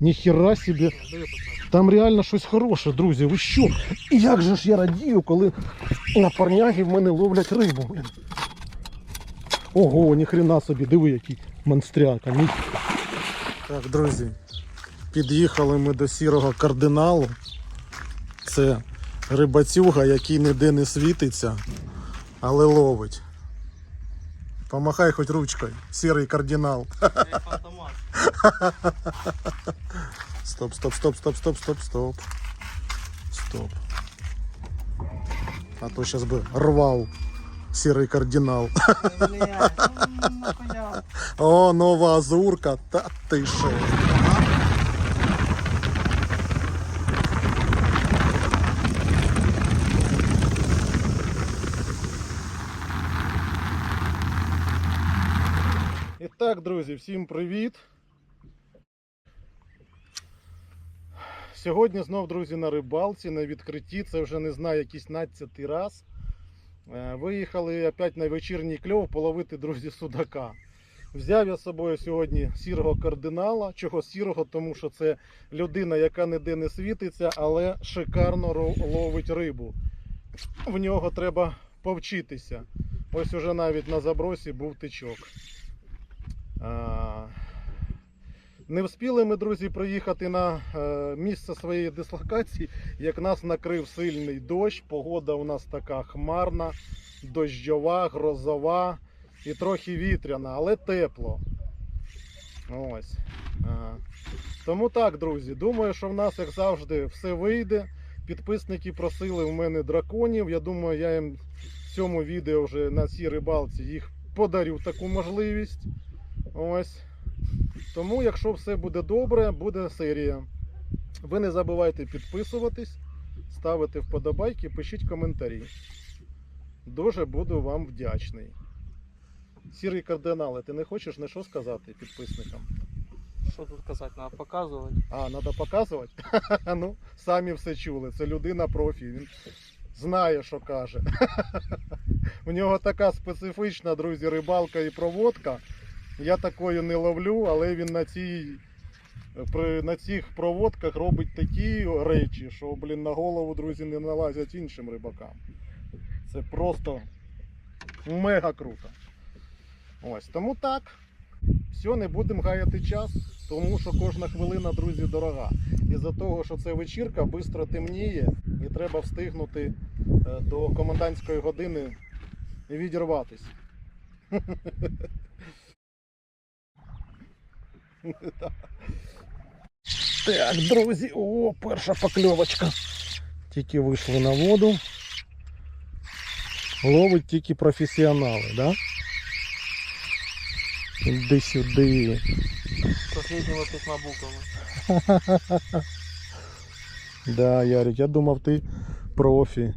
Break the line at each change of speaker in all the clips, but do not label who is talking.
Ніхіра собі. Там реально щось хороше, друзі. Ви що? І як же ж я радію, коли на парнягі в мене ловлять рибу. блін. Ого, ніхрена собі, диви, який монстряка. Так, друзі, під'їхали ми до сірого кардиналу. Це рибацюга, який ніде не світиться, але ловить. Помахай хоч ручкою, сірий кардинал. Стоп, стоп, стоп, стоп, стоп, стоп, стоп. Стоп. А то зараз би рвав сірий кардинал. О, нова азурка. Та ти що? І так, друзі, всім привіт. Сьогодні знов, друзі, на рибалці, на відкритті. Це вже не знаю, якийсь 15 раз. Е, Виїхали опять на вечірній кльов половити, друзі, судака. Взяв я з собою сьогодні сірого кардинала. Чого сірого? Тому що це людина, яка ніде не світиться, але шикарно ловить рибу. В нього треба повчитися. Ось уже навіть на забросі був тичок. Не встигли ми, друзі, приїхати на е, місце своєї дислокації, як нас накрив сильний дощ. Погода у нас така хмарна, дощова, грозова і трохи вітряна, але тепло. Ось. А, Тому так, друзі, думаю, що в нас, як завжди, все вийде. Підписники просили в мене драконів. Я думаю, я їм в цьому відео вже на цій рибалці їх подарю таку можливість. Ось. Тому, якщо все буде добре, буде серія. Ви не забувайте підписуватись, ставити вподобайки, пишіть коментарі. Дуже буду вам вдячний. Сірий кардинал, ти не хочеш не що сказати підписникам?
Що тут казати, треба показувати.
А, треба показувати? ну, самі все чули. Це людина профі. Він знає, що каже. У нього така специфічна, друзі, рибалка і проводка. Я такою не ловлю, але він на цій. При, на цих проводках робить такі речі, що, блін, на голову, друзі, не налазять іншим рибакам. Це просто мега круто. Ось, тому так. Все, не будемо гаяти час, тому що кожна хвилина, друзі, дорога. Із-за того, що це вечірка, швидко темніє і треба встигнути е, до комендантської години відірватись. Так, друзі, о, перша покльовочка. Тільки вийшли на воду. Ловить тільки професіонали, да? Іди сюди.
Последнього письма буквами.
Да, Ярик, я думав ти профі.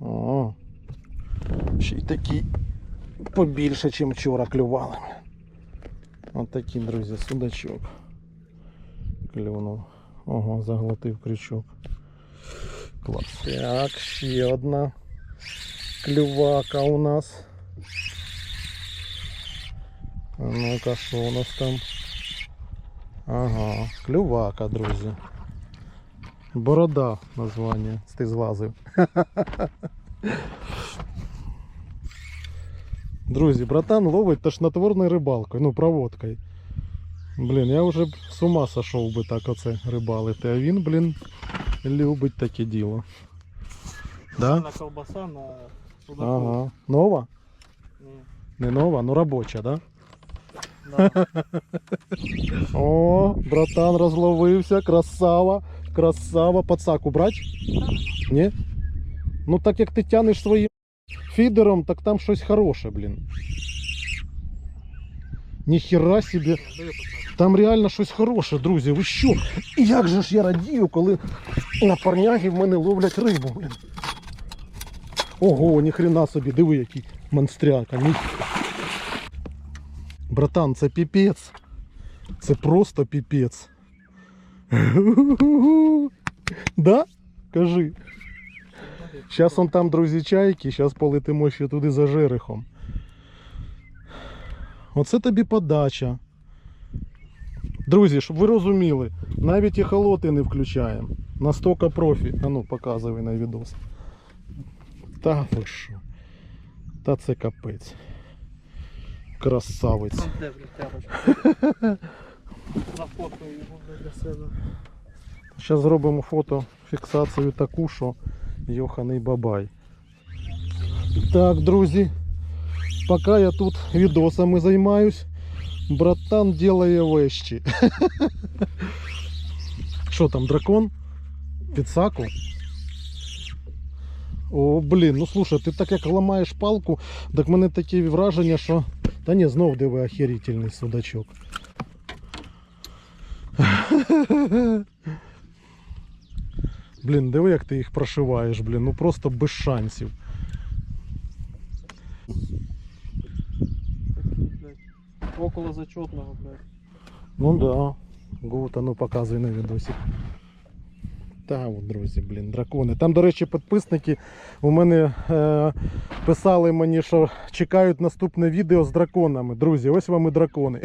О, ще й такі побільше, ніж вчора клювали. Ось такі, друзі, судачок. Клюнув. Ого, заглотив крючок. Клас. Так, ще одна клювака у нас. Ну-ка, що у нас там? Ага, клювака, друзі. Борода названня. Ти злазив. Друзі, братан ловить тошнотворною рибалкою, ну проводкою. Блін, я вже б з ума сошов би так оце рибалити, а він, блін, любить таке діло. Да?
На колбаса, на судаку.
Ага. Нова?
Ні.
Не нова, ну робоча, да?
Да.
О, братан розловився, красава, красава. Пацак убрать? Ні? Ну так як ти тянеш своїм Фідером, так там щось хороше, блін. Ніхіра собі. Там реально щось хороше, друзі. Ви що? І як же ж я радію, коли на парнягі в мене ловлять рибу, блін. Ого, ніхрена собі, диви, який монстряка. Ні... Братан, це піпець. Це просто піпець. Да? Кажи. Зараз он там, друзі, чайки, зараз полетимо ще туди за жерехом. Оце тобі подача. Друзі, щоб ви розуміли, навіть і холоти не включаємо. Настільки профі. А ну, показуй на відос. Та ви що? Та це капець. Красавець. Зараз зробимо фото фіксацію таку, що йоханий бабай. Так, друзі, поки я тут відосами займаюсь, братан делає вещи. Що там, дракон? Підсаку? О, блін, ну слушай, ти так як ламаєш палку, так в мене таке враження, що. Та ні, знов диви охерительний судачок. Блін, диви, як ти їх прошиваєш, блін, ну просто без шансів.
Около зачетного, блядь.
Ну да. Гута, ну показуй на відосі. Та от, друзі, блін, дракони. Там, до речі, підписники у мене е, писали мені, що чекають наступне відео з драконами. Друзі, ось вам і дракони.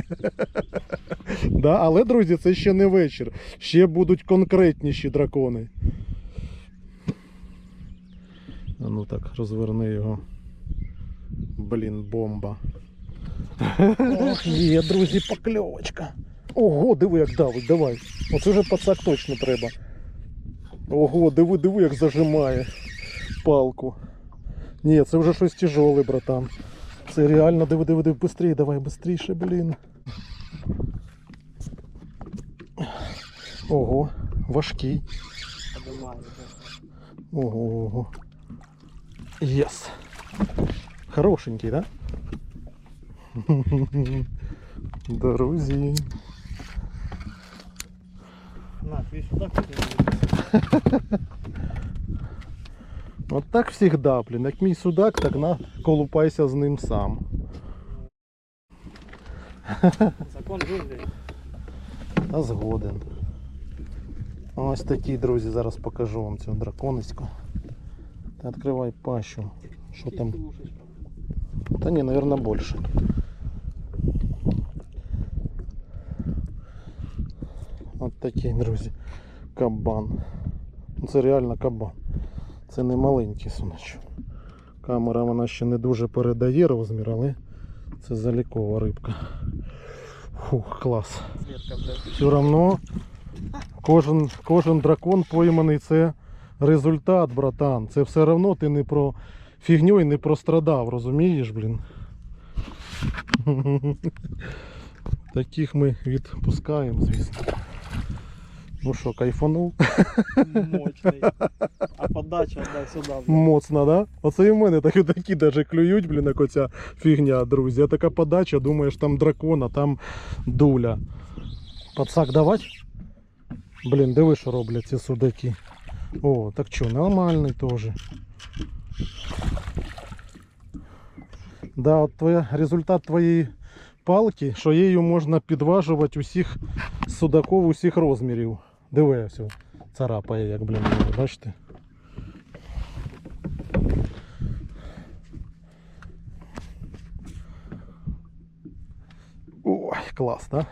да, але, друзі, це ще не вечір. Ще будуть конкретніші дракони. А ну так, розверни його. Блін, бомба. Ох, є, друзі, покльовочка. Ого, диви, як давить, давай. Оце вже пацак точно треба. Ого, диви, диви, як зажимає палку. Ні, це вже щось тяжеле, братан. Це реально диви, диви, диви, быстрее, давай, быстріше, блін. Ого, важкий. Ого, ого. Єс. Хорошенький, да? Друзі.
На.
От так всегда, блін. Як мій судак, так на колупайся з ним сам.
Закон джунглей.
Та згоден. Ось такі, друзі, зараз покажу вам цю дракониську. Та відкривай пащу. Що там? Та ні, наверное, більше. От такий, друзі, кабан. Це реально кабан. Це не маленький сонечок. Камера вона ще не дуже передає розмір, але це залікова рибка. Фух, клас. Все одно кожен, кожен дракон пойманий це результат, братан. Це все одно ти не про фігню і не прострадав, розумієш, блін? Таких ми відпускаємо, звісно. Ну що, кайфанув?
Мощний. А подача отдай сюди, блядь.
Моцно, да? Оце і в мене такі, такі даже клюють, блін, як оця фігня, друзі. А така подача, думаєш, там дракон, а там дуля. Пацак давать? Блін, диви, що роблять ці судаки. О, так що, нормальний теж. Да, от твоя, результат твоєї палки, що її можна підважувати усіх судаків усіх розмірів. Диви, все, царапає, як, блін, бачите? Ой, класс, да?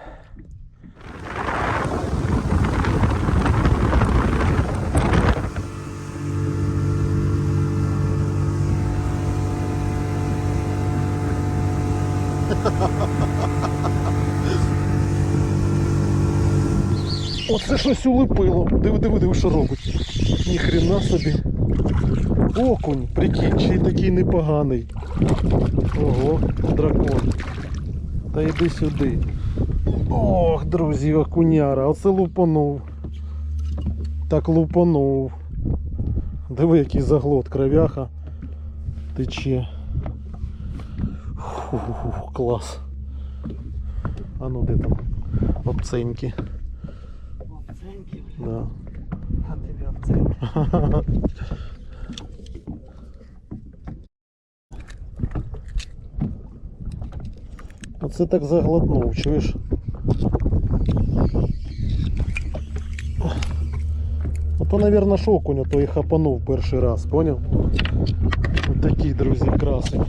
Оце щось улипило. Диви, диви, диви, що робить. Ніхрена собі. Окунь, прикинь, ще такий непоганий. Ого, дракон. Та йди сюди. Ох, друзі, окуняра, оце лупанув. Так лупанув. Диви, який заглот, кровяха. Тече. Фу, клас. А ну де там? Обценьки. Да.
А тебе оценки.
Оце так заглотнув, чуєш? Ото, мабуть, шокунь, то і хапанув перший раз, поняв? Ось такий, друзі, красень.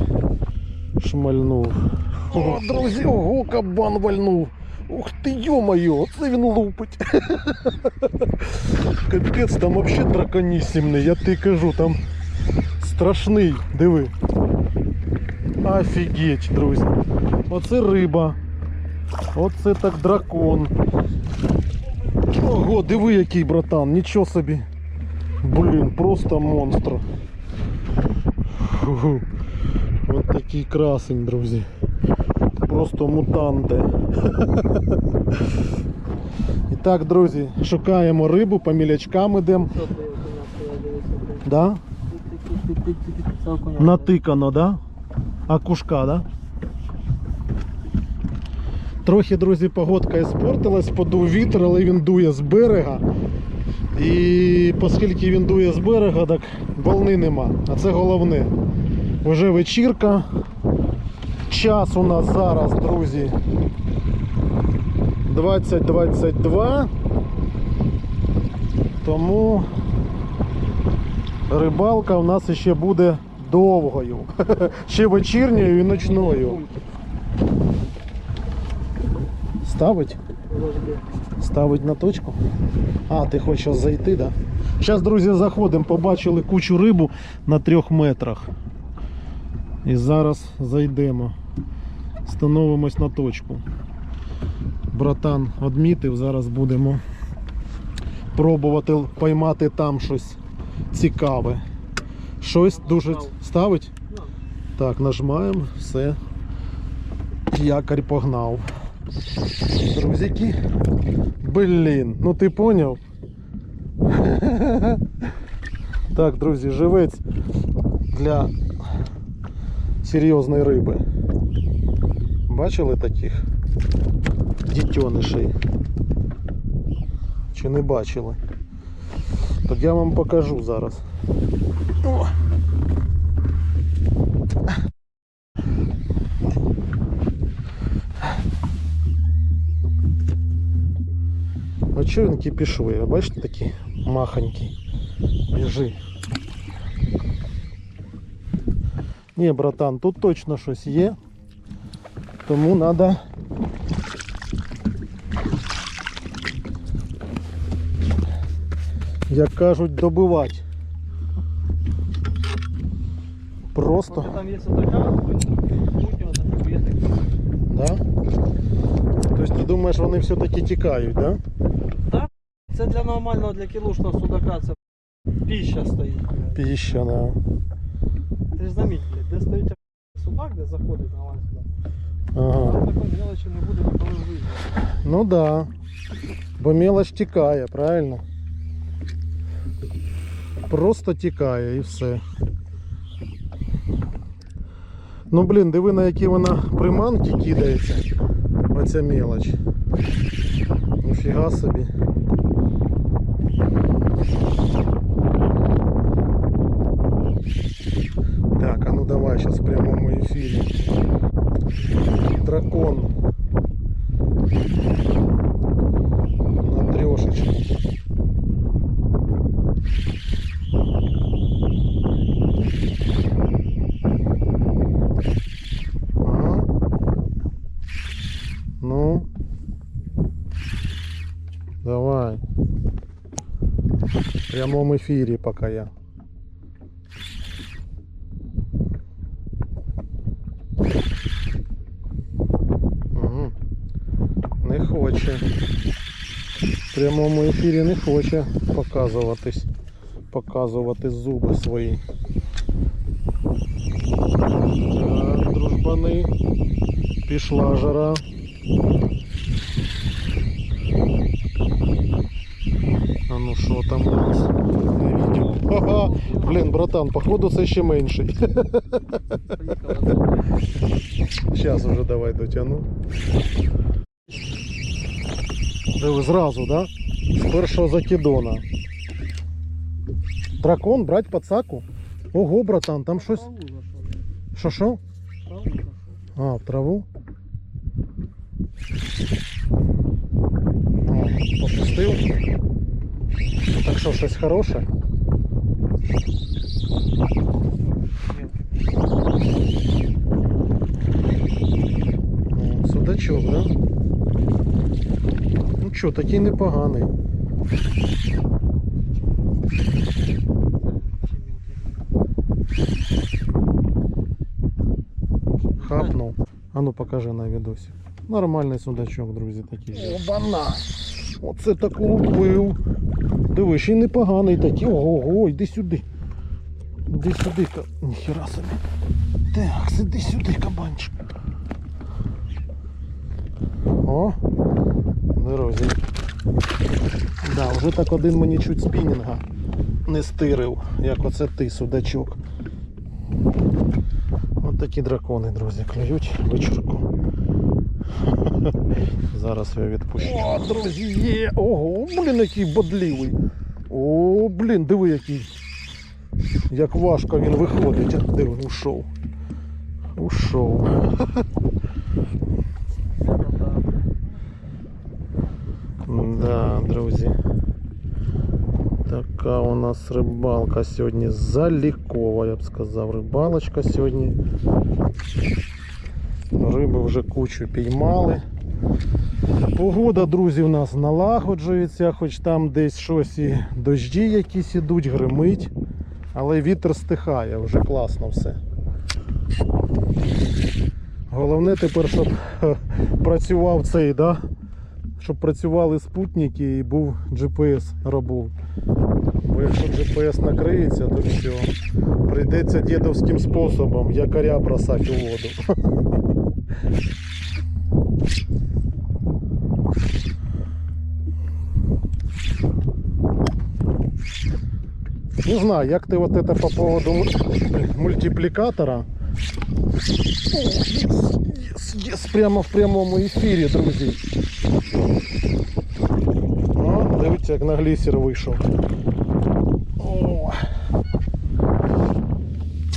Шмальнув. О, друзі, ого, кабан вальнув. Ух ти, йо-моє, оце він лупить. Капець, там взагалі драконісімний, я тобі кажу, там страшний, диви. Офігеть, друзі. Оце риба. Оце так дракон. Ого, диви який братан, нічого собі. Блін, просто монстр. Фу. От такий красень, друзі. Просто мутанти. І так, друзі, шукаємо рибу, по мілячкам ідемо. Да? Натикано, да? А кушка, да? Трохи, друзі, погодка іспортилась, подув вітер, але він дує з берега. І оскільки він дує з берега, так волни нема. А це головне. Вже вечірка. Час у нас зараз, друзі. 20.22. Тому рибалка у нас ще буде довгою. Ще вечірньою і ночною. Ставить? Ставить на точку. А, ти хочеш зайти, да? Зараз, друзі, заходимо, побачили кучу рибу на трьох метрах. І зараз зайдемо. Становимось на точку. Братан одмітив, зараз будемо пробувати поймати там щось цікаве. Щось дуже
Став.
ставить? Так, нажимаємо, все. Якорь погнав. Друзяки. Блін, ну ти поняв? Так, друзі, живець для серйозної риби. Бачили таких дітьонишей? Чи не бачили? Так я вам покажу зараз. О! А чого він кипішує? Бачите такий махонький. Біжи. Ні, братан, тут точно щось є. Тому треба. Як кажуть, добивати. Просто.
Там є така.
Да? Тобто ти думаєш, вони все-таки тікають, да?
Це для нормального, для кілушного судака, це піща стоїть.
Піща, да.
Ти ж де стоїть судак, де заходить нормально сюди.
Ага.
Там такої мелочі не буде ніколи в житті.
Ну да. Бо мелоч тікає, правильно? Просто тікає і все. Ну блін, диви на які вона приманки кидається. Оця мелоч. Ніфіга собі. Так, а ну давай сейчас в прямому ефірі. Дракон. На трешечку. Ага. Ну. Давай. В прямом эфире пока я. Угу. Не хоче. В прямому ефірі не хоче показуватись, показувати зуби свої. Так, дружбани. Пішла жара. А ну що там у нас? Ага, блін, братан, походу це ще менший. Зараз уже давай дотягну. Диви, зразу, да? З першого закидона. Дракон брать пацаку? Ого, братан, там щось. Що що? А, в траву. Попустив. Так що, щось хороше? О, Судачок, да? нічого, такий непоганий. Хапнув. А ну покажи на відосі. Нормальний судачок, друзі, такий. Обана! Оце так лупив. Диви, ще й непоганий такий. Ого, йди сюди. Іди сюди, ка. Ніхера собі. Так, сиди сюди, кабанчик. О, друзі. Да, вже так один мені чуть спінінга не стирив, як оце ти, судачок. От такі дракони, друзі, клюють вечірку. Зараз я відпущу. О, друзі, є! Ого, блін, який бодлівий. О, блін, диви який. Як важко він виходить. Диви, ушов. Ушов. Да, друзі. Така у нас рибалка сьогодні залікова, я б сказав. Рибалочка сьогодні. Риби вже кучу піймали. Погода, друзі, у нас налагоджується, хоч там десь щось і дожді якісь ідуть, гримить. Але вітер стихає, вже класно все. Головне тепер, щоб е, працював цей, да? щоб працювали спутники і був GPS робив. Бо якщо GPS накриється, то все. Прийдеться дідовським способом якоря бросати у воду. Не знаю, як ти вот это по поводу м- мультиплікатора. О, єс, єс, єс, прямо в прямому ефірі, друзі. О, дивіться, як на глісер вийшов.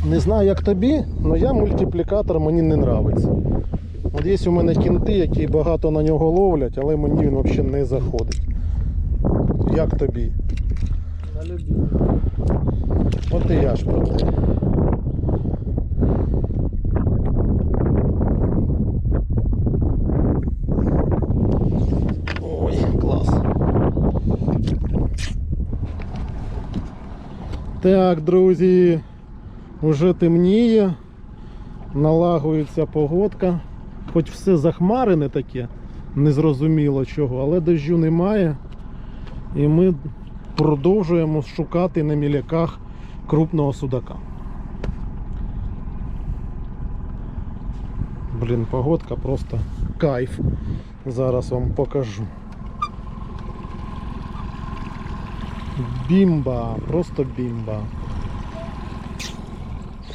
Не знаю, як тобі, але я мультиплікатор мені не нравиться. От є у мене кінти, які багато на нього ловлять, але мені він взагалі не заходить. Як тобі? От і я ж про те. Ой, клас. Так, друзі, уже темніє, налагується погодка. Хоч все захмарене таке, незрозуміло чого, але дощу немає. І ми продовжуємо шукати на міляках крупного судака. Блін, погодка просто кайф. Зараз вам покажу. Бімба, просто бімба.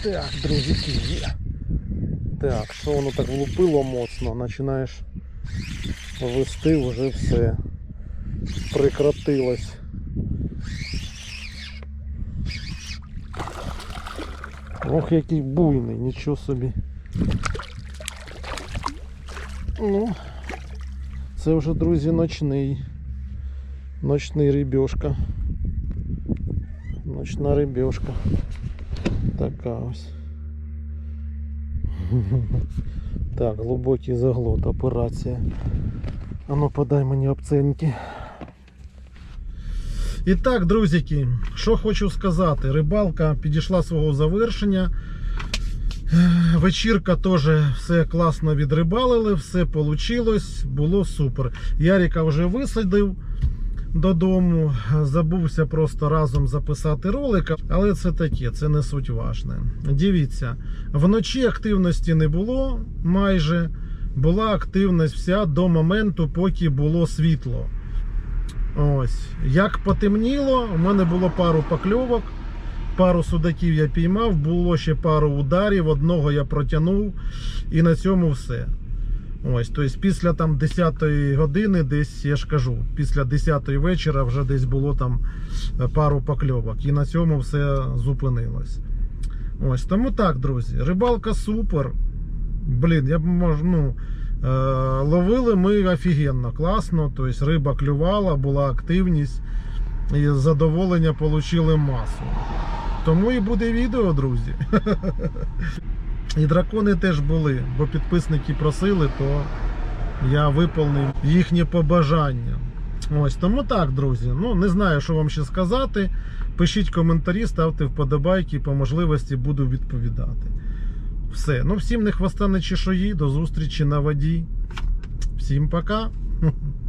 Так, друзі, є. Так, що воно так влупило моцно, починаєш вести вже все. Прекратилось. Ох, який буйний, нічого собі. Ну, це вже, друзі, ночний. Ночний рибешка. Ночна рибешка. Така ось. Так, глибокий заглот, операція. А ну подай мені обценьки. І так, друзяки, що хочу сказати, рибалка підійшла свого завершення. Вечірка теж все класно відрибалили, все вийшло, було супер. Яріка вже висадив додому, забувся просто разом записати ролик, але це таке, це не суть важне. Дивіться, вночі активності не було майже. Була активність вся до моменту, поки було світло. Ось. Як потемніло, у мене було пару покльовок, пару судаків я піймав, було ще пару ударів, одного я протягнув і на цьому все. Ось, тобто після там 10 години, десь я ж кажу, після 10 вечора вже десь було там е, пару покльовок. І на цьому все зупинилось. Ось, тому так, друзі, рибалка супер. Блін, я можу, ну. Е, Ловили ми офігенно, класно, тобто риба клювала, була активність і задоволення отримали масу. Тому і буде відео, друзі. І дракони теж були, бо підписники просили, то я виповнив їхнє побажання. Ось тому так, друзі. Ну не знаю, що вам ще сказати. Пишіть коментарі, ставте вподобайки, по можливості буду відповідати. Все. Ну, всім не хвоста не чешої. До зустрічі на воді. Всім пока.